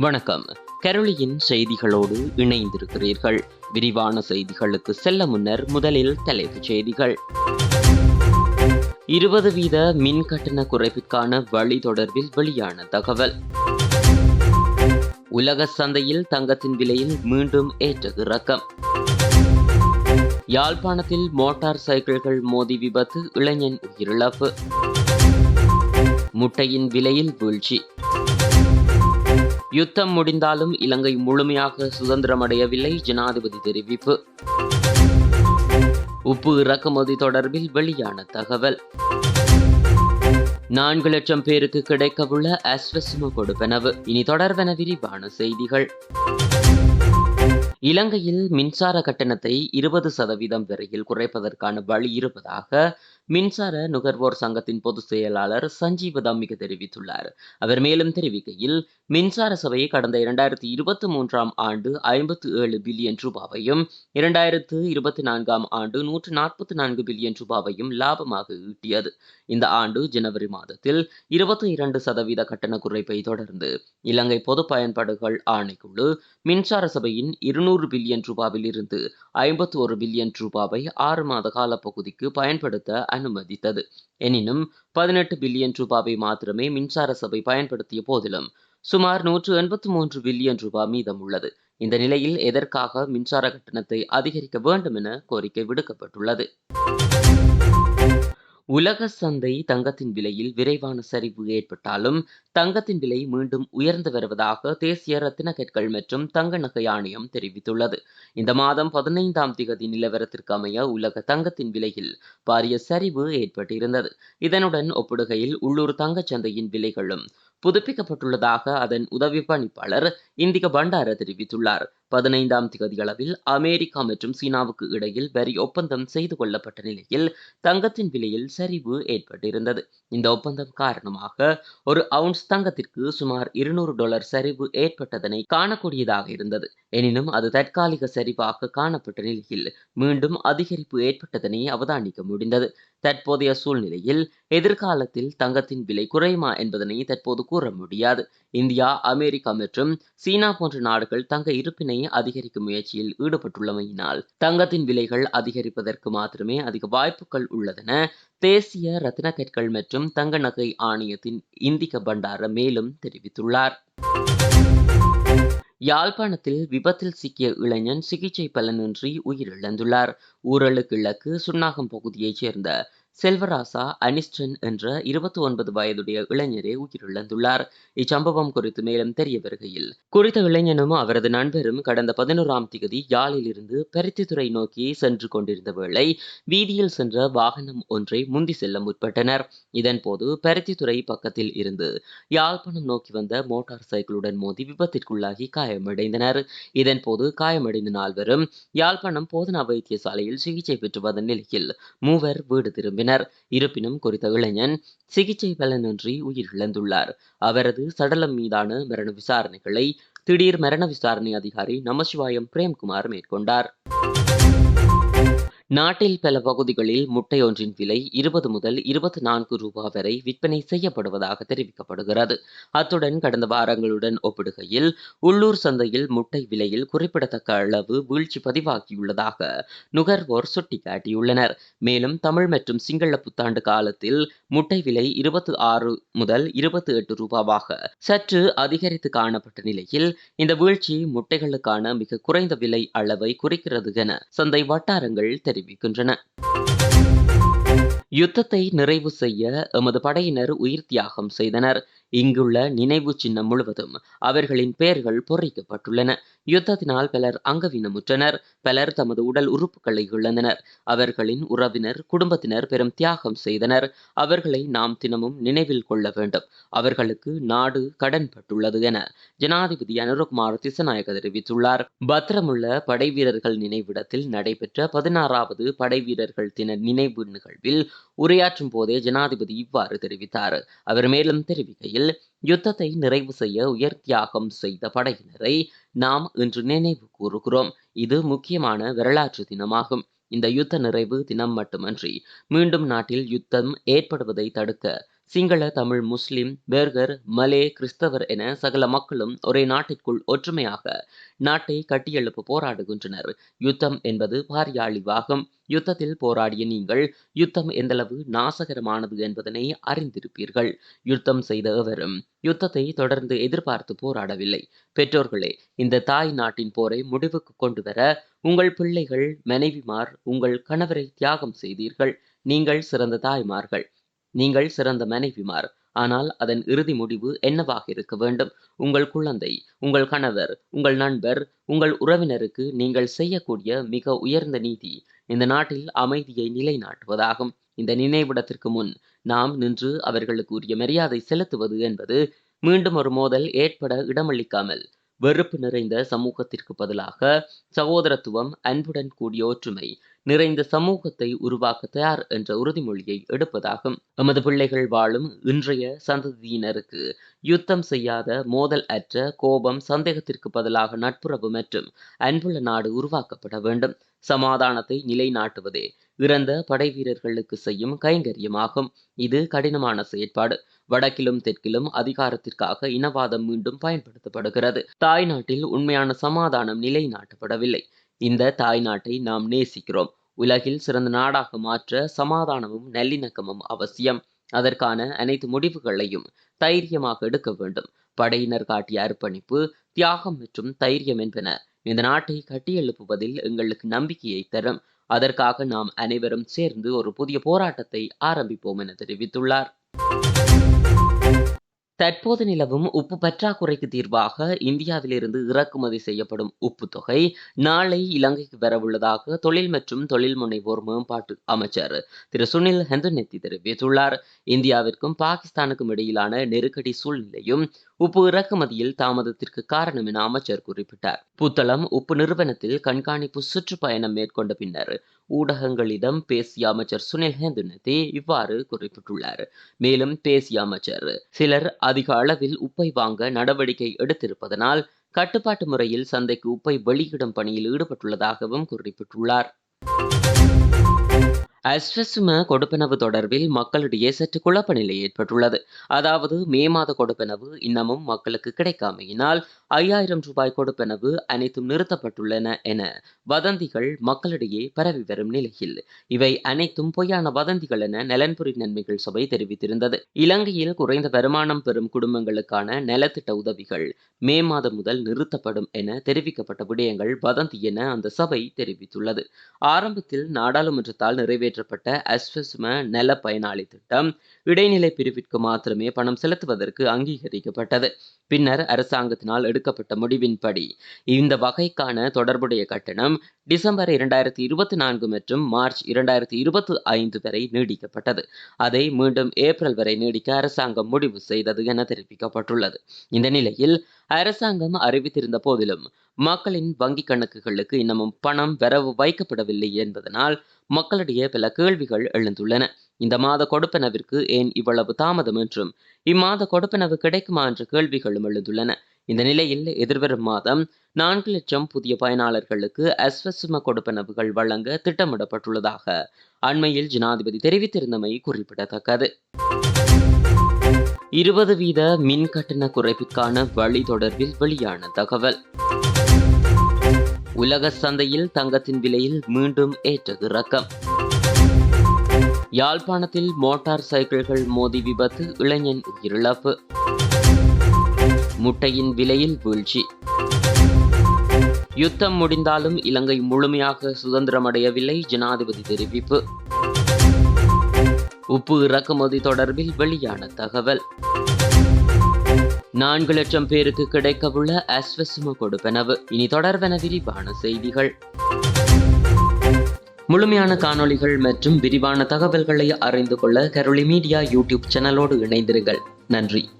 வணக்கம். கரோலியின் செய்திகளோடு இணைந்திருக்கிறீர்கள். விரிவான செய்திகளுக்கு செல்ல முன்னர் முதலில் தலைப்புச் செய்திகள். இருபது வீத மின் கட்டண குறைப்பிற்கான வழி தொடர்பில் வெளியான தகவல். உலக சந்தையில் தங்கத்தின் விலையில் மீண்டும் ஏற்ற இறக்கம் யாழ்ப்பாணத்தில் மோட்டார் சைக்கிள்கள் மோதி விபத்து இளைஞன் உயிரிழப்பு. முட்டையின் விலையில் வீழ்ச்சி. யுத்தம் முடிந்தாலும் இலங்கை முழுமையாக சுதந்திரமடையவில்லை ஜனாதிபதி தெரிவிப்பு. உப்பு இறக்குமதி தொடர்பில் வெளியான தகவல். நான்கு லட்சம் பேருக்கு கிடைக்கவுள்ள அஸ்வசும கொடுப்பனவு. இனி தொடர்பென விரிவான செய்திகள். இலங்கையில் மின்சார கட்டணத்தை இருபது சதவீதம் வரையில் குறைப்பதற்கான வழி இருப்பதாக மின்சார நுகர்வோர் சங்கத்தின் பொதுச் செயலாளர் சஞ்சீவ தம்மிக தெரிவித்துள்ளார். அவர் மேலும் தெரிவிக்கையில் மின்சார சபை கடந்த இரண்டாயிரத்தி இருபத்தி மூன்றாம் ஆண்டு ஐம்பத்து ஏழு பில்லியன் ரூபாவையும் இரண்டாயிரத்து இருபத்தி நான்காம் ஆண்டு நூற்று நாற்பத்தி நான்கு பில்லியன் ரூபாவையும் லாபமாக ஈட்டியது. இந்த ஆண்டு ஜனவரி மாதத்தில் இருபத்தி இரண்டு சதவீத கட்டண குறைப்பை தொடர்ந்து இலங்கை பொது பயன்பாடுகள் ஆணைக்குழு மின்சார சபையின் இருநூறு பில்லியன் ரூபாவில் இருந்து ஐம்பத்தி ஒரு பில்லியன் ரூபாவை ஆறு மாத கால பகுதிக்கு பயன்படுத்த அனுமதித்தது. எனினும் பதினெட்டு பில்லியன் ரூபாவை மாத்திரமே மின்சார சபை பயன்படுத்திய போதிலும் சுமார் நூற்று எண்பத்தி மூன்று பில்லியன் ரூபாய் மீதம் உள்ளது. இந்த நிலையில் எதற்காக மின்சார கட்டணத்தை அதிகரிக்க வேண்டும் என கோரிக்கை விடுக்கப்பட்டுள்ளது. உலக சந்தை தங்கத்தின் விலையில் விரைவான சரிவு ஏற்பட்டாலும் தங்கத்தின் விலை மீண்டும் உயர்ந்து வருவதாக தேசிய ரத்தின கற்கள் மற்றும் தங்க நகை ஆணையம் தெரிவித்துள்ளது. இந்த மாதம் பதினைந்தாம் திகதி நிலவரத்திற்கு அமைய உலக தங்கத்தின் விலையில் பாரிய சரிவு ஏற்பட்டிருந்தது. இதனுடன் ஒப்பிடுகையில் உள்ளூர் தங்கச் சந்தையின் விலைகளும் புதுப்பிக்கப்பட்டுள்ளதாக அதன் உதவி பணிப்பாளர் இந்திக பண்டார தெரிவித்துள்ளார். பதினைந்தாம் தேதியளவில் அமெரிக்கா மற்றும் சீனாவுக்கு இடையில் வரி ஒப்பந்தம் செய்து கொள்ளப்பட்ட நிலையில் தங்கத்தின் விலையில் சரிவு ஏற்பட்டிருந்தது. இந்த ஒப்பந்தம் காரணமாக ஒரு அவுன்ஸ் தங்கத்திற்கு சுமார் இருநூறு டாலர் சரிவு ஏற்பட்டதனை காணக்கூடியதாக இருந்தது. எனினும் அது தற்காலிக சரிவாக காணப்பட்ட நிலையில் மீண்டும் அதிகரிப்பு ஏற்பட்டதனை அவதானிக்க முடிந்தது. தற்போதைய சூழ்நிலையில் எதிர்காலத்தில் தங்கத்தின் விலை குறையுமா என்பதனை தற்போது கூற முடியாது. இந்தியா அமெரிக்கா மற்றும் சீனா போன்ற நாடுகள் தங்க இருப்பினை அதிகரிக்கும் முயற்சியில் ஈடுபட்டுள்ளமையினால் தங்கத்தின் விலைகள் அதிகரிப்பதற்கு மாத்திரமே அதிக வாய்ப்புகள் உள்ளதென தேசிய ரத்தின கற்கள் மற்றும் தங்க நகை ஆணையத்தின் இந்திக பண்டார மேலும் தெரிவித்துள்ளார். யாழ்ப்பாணத்தில் விபத்தில் சிக்கிய இளைஞன் சிகிச்சை பலனின்றி உயிரிழந்துள்ளார். ஊரலு கிழக்கு சுண்ணாகம் பகுதியைச் சேர்ந்த செல்வராசா அனிஸ்டன் என்ற இருபத்தி ஒன்பது வயதுடைய இளைஞரை உயிரிழந்துள்ளார். இச்சம்பவம் குறித்து மேலும் தெரிய வருகையில் குறித்த இளைஞனும் அவரது நண்பரும் கடந்த பதினோராம் திகதி யாழிலிருந்து பருத்தித்துறை நோக்கி சென்று கொண்டிருந்த வேளை வீதியில் சென்ற வாகனம் ஒன்றை முந்தி செல்ல முற்பட்டனர். இதன்போது பருத்தித்துறை பக்கத்தில் இருந்து யாழ்ப்பாணம் நோக்கி வந்த மோட்டார் சைக்கிளுடன் மோதி விபத்திற்குள்ளாகி காயமடைந்தனர். இதன்போது காயமடைந்த நால்வரும் யாழ்ப்பாணம் போதனா வைத்தியசாலையில் சிகிச்சை பெற்று வந்த நிலையில் மூவர் வீடு திரும்பினர். இருப்பினும் குறித்த இளைஞன் சிகிச்சை பலனின்றி உயிரிழந்துள்ளார். அவரது சடலம் மீதான மரண விசாரணைகளை திடீர் மரண விசாரணை அதிகாரி நமசிவாயம் பிரேம்குமார் மேற்கொண்டார். நாட்டில் பல பகுதிகளில் முட்டை ஒன்றின் விலை இருபது முதல் இருபத்தி நான்கு ரூபாய் வரை விற்பனை செய்யப்படுவதாக தெரிவிக்கப்படுகிறது. அத்துடன் கடந்த வாரங்களுடன் ஒப்பிடுகையில் உள்ளூர் சந்தையில் முட்டை விலையில் குறிப்பிடத்தக்க அளவு வீழ்ச்சி பதிவாகியுள்ளதாக நுகர்வோர் சுட்டிக்காட்டியுள்ளனர். மேலும் தமிழ் மற்றும் சிங்கள புத்தாண்டு காலத்தில் முட்டை விலை இருபத்தி ஆறு முதல் இருபத்தி எட்டு ரூபாவாக சற்று அதிகரித்து காணப்பட்ட நிலையில் இந்த வீழ்ச்சி முட்டைகளுக்கான மிக குறைந்த விலை அளவை குறிக்கிறது என சந்தை வட்டாரங்கள் தெரிவிக்கின்றன. யுத்தத்தை நிறைவு செய்ய எமது படையினர் உயிர் தியாகம் செய்தனர். இங்குள்ள நினைவு சின்னம் முழுவதும் அவர்களின் பெயர்கள் பொறிக்கப்பட்டுள்ளன. யுத்தத்தினால் பலர் அங்கவீனமுற்றனர். பலர் தமது உடல் உறுப்புகளை இழந்தனர். அவர்களின் உறவினர் குடும்பத்தினர் பெரும் தியாகம் செய்தனர். அவர்களை நாம் தினமும் நினைவில் கொள்ள வேண்டும். அவர்களுக்கு நாடு கடன்பட்டுள்ளது என ஜனாதிபதி அனுரகுமார் திசநாயக தெரிவித்துள்ளார். பத்திரமுள்ள படை வீரர்கள் நினைவிடத்தில் நடைபெற்ற பதினாறாவது படை வீரர்கள் தின நினைவு நிகழ்வில் உரையாற்றும் போதே ஜனாதிபதி இவ்வாறு தெரிவித்தார். அவர் மேலும் தெரிவிக்கையில் யுத்தத்தை நிறைவு செய்ய உயர் தியாகம் செய்த படையினரை நாம் இன்று நினைவு கூறுகிறோம். இது முக்கியமான வரலாற்று தினமாகும். இந்த யுத்த நிறைவு தினம் மட்டுமன்றி மீண்டும் நாட்டில் யுத்தம் ஏற்படுவதை தடுக்க சிங்கள தமிழ் முஸ்லிம் பேர்கர் மலே கிறிஸ்தவர் என சகல மக்களும் ஒரே நாட்டிற்குள் ஒற்றுமையாக நாட்டை கட்டியெழுப்ப போராடுகின்றனர். யுத்தம் என்பது பாரிய அழிவாகும் யுத்தத்தில் போராடிய நீங்கள் யுத்தம் எந்தளவு நாசகரமானது என்பதனை அறிந்திருப்பீர்கள். யுத்தம் செய்த எவரும் யுத்தத்தை தொடர்ந்து எதிர்பார்த்து போராடவில்லை. பெற்றோர்களே இந்த தாய் நாட்டின் போரை முடிவுக்கு கொண்டு வர உங்கள் பிள்ளைகள் மனைவிமார் உங்கள் கணவரை தியாகம் செய்தீர்கள். நீங்கள் சிறந்த தாய்மார்கள். நீங்கள் சிறந்த மனைவிமார். ஆனால் அதன் இறுதி முடிவு என்னவாக இருக்க வேண்டும்? உங்கள் குழந்தை உங்கள் கணவர் உங்கள் நண்பர் உங்கள் உறவினருக்கு நீங்கள் செய்யக்கூடிய மிக உயர்ந்த நீதி இந்த நாட்டில் அமைதியை நிலைநாட்டுவதாகும். இந்த நினைவிடத்திற்கு முன் நாம் நின்று அவர்களுக்கு உரிய மரியாதை செலுத்துவது என்பது மீண்டும் ஒரு மோதல் ஏற்பட இடமளிக்காமல் வெறுப்பு நிறைந்த சமூகத்திற்கு பதிலாக சகோதரத்துவம் அன்புடன் கூடிய ஒற்றுமை நிறைந்த சமூகத்தை உருவாக்க தயார் என்ற உறுதிமொழியை எடுப்பதாகும். எமது பிள்ளைகள் வாழும் இன்றைய சந்ததியினருக்கு யுத்தம் செய்யாத மோதல் அற்ற கோபம் சந்தேகத்திற்கு பதிலாக நட்புறவு மற்றும் அன்புள்ள நாடு உருவாக்கப்பட வேண்டும். சமாதானத்தை நிலைநாட்டுவதே இறந்த படை வீரர்களுக்கு செய்யும் கைங்கரியமாகும். இது கடினமான செயற்பாடு. வடக்கிலும் தெற்கிலும் அதிகாரத்திற்காக இனவாதம் மீண்டும் பயன்படுத்தப்படுகிறது. தாய்நாட்டில் உண்மையான சமாதானம் நிலைநாட்டப்படவில்லை. இந்த தாய்நாட்டை நாம் நேசிக்கிறோம். உலகில் சிறந்த நாடாக மாற்ற சமாதானமும் நல்லிணக்கமும் அவசியம். அதற்கான அனைத்து முடிவுகளையும் தைரியமாக எடுக்க வேண்டும். படையினர் காட்டிய அர்ப்பணிப்பு தியாகம் மற்றும் தைரியம் என்பன இந்த நாட்டை கட்டியெழுப்புவதில் எங்களுக்கு நம்பிக்கையை தரும். அதற்காக நாம் அனைவரும் சேர்ந்து ஒரு புதிய போராட்டத்தை ஆரம்பிப்போம் என தெரிவித்துள்ளார். தற்போது நிலவும் உப்பு பற்றாக்குறைக்கு தீர்வாக இந்தியாவிலிருந்து இறக்குமதி செய்யப்படும் உப்பு தொகை நாளை இலங்கைக்கு வரவுள்ளதாக தொழில் மற்றும் தொழில் முனைவோர் மேம்பாட்டு அமைச்சர் திரு சுனில் ஹெந்தநெத்தி தெரிவித்துள்ளார். இந்தியாவிற்கும் பாகிஸ்தானுக்கும் இடையிலான நெருக்கடி சூழ்நிலையும் உப்பு இறக்குமதியில் தாமதத்திற்கு காரணம் என அமைச்சர் குறிப்பிட்டார். புத்தளம் உப்பு நிறுவனத்தில் கண்காணிப்பு சுற்றுப்பயணம் மேற்கொண்ட பின்னர் ஊடகங்களிடம் பேசிய அமைச்சர் சுனில் ஹேந்துனதி இவ்வாறு குறிப்பிட்டுள்ளார். மேலும் பேசிய அமைச்சர் சிலர் அதிக அளவில் உப்பை வாங்க நடவடிக்கை எடுத்திருப்பதனால் கட்டுப்பாட்டு முறையில் சந்தைக்கு உப்பை வெளியிடும் பணியில் ஈடுபட்டுள்ளதாகவும் குறிப்பிட்டுள்ளார். அஸ்வசும கொடுப்பனவு தொடர்பில் மக்களிடையே சற்று குழப்ப நிலை ஏற்பட்டுள்ளது. அதாவது மே மாத கொடுப்பனவு இன்னமும் மக்களுக்கு கிடைக்காமையினால் ஐயாயிரம் ரூபாய் கொடுப்பனவு அனைத்தும் நிறுத்தப்பட்டுள்ளன என வதந்திகள் மக்களிடையே பரவி வரும் நிலையில் இவை அனைத்தும் பொய்யான வதந்திகள் என நலன்புரி நன்மைகள் சபை தெரிவித்திருந்தது. இலங்கையில் குறைந்த வருமானம் பெறும் குடும்பங்களுக்கான நலத்திட்ட உதவிகள் மே மாதம் முதல் நிறுத்தப்படும் என தெரிவிக்கப்பட்ட விடயங்கள் வதந்தி என அந்த சபை தெரிவித்துள்ளது. ஆரம்பத்தில் நாடாளுமன்றத்தால் நிறைவேற்ற நிறைவேற்றப்பட்ட அஸ்வசும நல பயனாளி திட்டம் இடைநிலை பிரிவிற்கு மாத்திரமே பணம் செலுத்துவதற்கு அங்கீகரிக்கப்பட்டது. பின்னர் அரசாங்கத்தினால் எடுக்கப்பட்ட முடிவின்படி இந்த வகைக்கான தொடர்புடைய கட்டணம் டிசம்பர் இரண்டாயிரத்தி இருபத்தி நான்கு மற்றும் மார்ச் இரண்டாயிரத்தி இருபத்தி ஐந்து வரை நீடிக்கப்பட்டது. அதை மீண்டும் ஏப்ரல் வரை நீடிக்க அரசாங்கம் முடிவு செய்தது என தெரிவிக்கப்பட்டுள்ளது. இந்த நிலையில் அரசாங்கம் அறிவித்திருந்த போதிலும் மக்களின் வங்கிக் கணக்குகளுக்கு இன்னமும் பணம் வரவு வைக்கப்படவில்லை என்பதனால் மக்களிடையே பல கேள்விகள் எழுந்துள்ளன. இந்த மாத கொடுப்பனவிற்கு ஏன் இவ்வளவு தாமதம் என்றும் இம்மாத கொடுப்பனவு கிடைக்குமா என்ற கேள்விகளும் எழுந்துள்ளன. இந்த நிலையில் எதிர்வரும் மாதம் நான்கு லட்சம் புதிய பயனாளர்களுக்கு அஸ்வசும கொடுப்பனவுகள் வழங்க திட்டமிடப்பட்டுள்ளதாக அண்மையில் ஜனாதிபதி தெரிவித்திருந்தமை குறிப்பிடத்தக்கது. இருபது வீத மின் கட்டண குறைப்புக்கான வழி தொடர்பில் வெளியான தகவல். உலக சந்தையில் தங்கத்தின் விலையில் மீண்டும் ஏற்றது இறக்கம் யாழ்ப்பாணத்தில் மோட்டார் சைக்கிள்கள் மோதி விபத்து இளைஞன் உயிரிழப்பு. முட்டையின் விலையில் வீழ்ச்சி. யுத்தம் முடிந்தாலும் இலங்கை முழுமையாக சுதந்திரமடையவில்லை ஜனாதிபதி தெரிவிப்பு. உப்பு இறக்குமதி தொடர்பில் வெளியான தகவல். நான்கு லட்சம் பேருக்கு கிடைக்கவுள்ள அஸ்வசும கொடுப்பனவு. இனி தொடர்பென விரிவான செய்திகள். முழுமையான காணொளிகள் மற்றும் விரிவான தகவல்களை அறிந்து கொள்ள கரோலி மீடியா யூடியூப் சேனலோடு இணைந்திருங்கள். நன்றி.